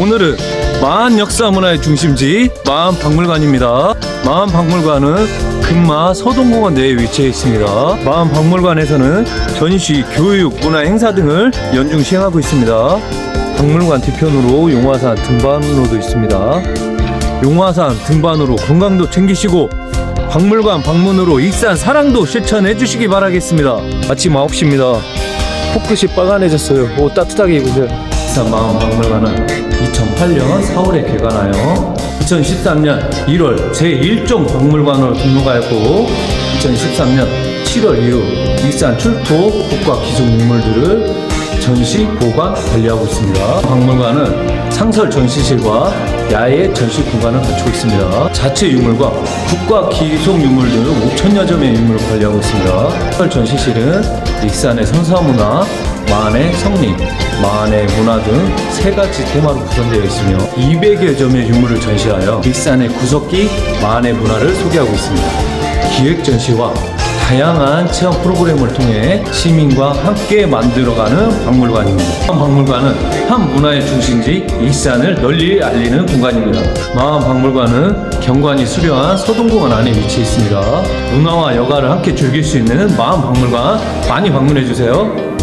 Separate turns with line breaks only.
오늘은 마한 역사 문화의 중심지 마한 박물관입니다. 마한 박물관은 금마 서동공원 내에 위치해 있습니다. 마한 박물관에서는 전시, 교육, 문화 행사 등을 연중 시행하고 있습니다. 박물관 뒤편으로 용화산 등반로도 있습니다. 용화산 등반으로 건강도 챙기시고 박물관 방문으로 익산 사랑도 실천해 주시기 바라겠습니다. 아침 9시입니다. 코끝이 빨간해졌어요. 오 따뜻하게 입으세요. 익산 마을 박물관은 2008년 4월에 개관하여 2013년 1월 제1종 박물관으로 등록하였고 2013년 7월 이후 익산 출토 국가 기록 유물들을 전시, 보관, 관리하고 있습니다. 박물관은 상설 전시실과 야외 전시 공간을 갖추고 있습니다. 자체 유물과 국가 기속 유물 등 5천여 점의 유물을 관리하고 있습니다. 상설 전시실은 익산의 선사문화, 마안의 성리, 마안의 문화 등 세 가지 테마로 구성되어 있으며 200여 점의 유물을 전시하여 익산의 구석기, 마안의 문화를 소개하고 있습니다. 기획 전시와 다양한 체험 프로그램을 통해 시민과 함께 만들어가는 박물관입니다. 박물관은 한 문화의 중심지 익산을 널리 알리는 공간입니다. 마한 박물관은 경관이 수려한 서동공원 안에 위치해 있습니다. 문화와 여가를 함께 즐길 수 있는 마한 박물관 많이 방문해 주세요.